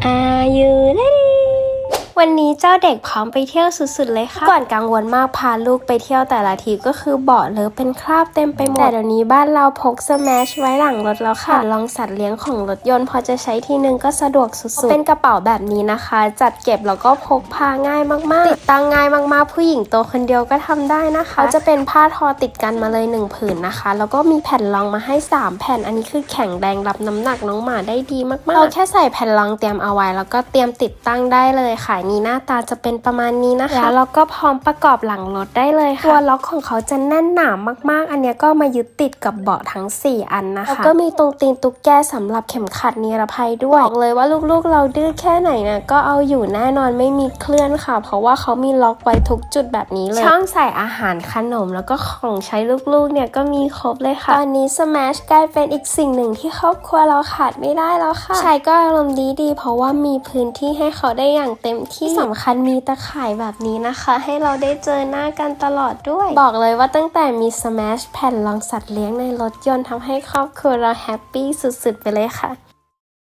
Are you วันนี้เจ้าเด็กพร้อมไปเที่ยวสุดๆเลยค่ะ ก่อนกังวลมากพาลูกไปเที่ยวแต่ละทีก็คือเบาะเลอะเป็นคราบเต็มไปหมด แต่เดี๋ยวนี้บ้านเราพกสแมชไว้หลังรถแล้วค่ะ ลองสัตว์เลี้ยงของรถยนต์พอจะใช้ทีนึงก็สะดวกสุดๆ เป็นกระเป๋าแบบนี้นะคะ จัดเก็บแล้วก็พกพาง่ายมากๆ ติดตั้งง่ายมากๆ ผู้หญิงตัวคนเดียวก็ทำได้นะคะเขาจะเป็นผ้าทอติดกันมาเลยหนึ่งผืนนะคะ แล้วก็มีแผ่นรองมาให้ 3 แผ่นอันนี้คือแข็งแรงรับน้ำหนักน้องหมาได้ดีมากๆเราแค่ใส่แผ่นรองเตรียมเอาไว้แล้วก็เตรียมติดตั้งได้เลยค่ะนี่หน้าตาจะเป็นประมาณนี้นะคะ แล้วเราก็พร้อมประกอบหลังรถได้เลยค่ะ ตัวล็อกของเขาจะแน่นหนามากๆ อันเนี้ยก็มายึดติดกับเบาะทั้ง 4 อันนะคะแล้วก็มีตรงตีนตุ๊กแกสำหรับเข็มขัดนิรภัยด้วยบอกเลยว่าลูกๆ เราดื้อแค่ไหนนะก็เอาอยู่แน่นอนไม่มีเคลื่อนค่ะ เพราะว่าเขามีล็อกไว้ทุกจุดแบบนี้เลยช่องใส่อาหารขนมแล้วก็ของใช้ลูกๆเนี่ยก็มีครบเลยค่ะตอนนี้ Smash กลายเป็นอีกสิ่งหนึ่งที่ครอบครัวเราขาดไม่ได้แล้วค่ะชายก็อารมณ์ดีดีๆเพราะว่ามีพื้นที่ให้เขาได้อย่างเต็มที่ที่สำคัญมีตะข่ายแบบนี้นะคะ ให้เราได้เจอหน้ากันตลอดด้วย บอกเลยว่าตั้งแต่มี Smash แผ่นรองสัตว์เลี้ยงในรถยนต์ทำให้ครอบครัวเราแฮปปี้สุดๆ ไปเลยค่ะ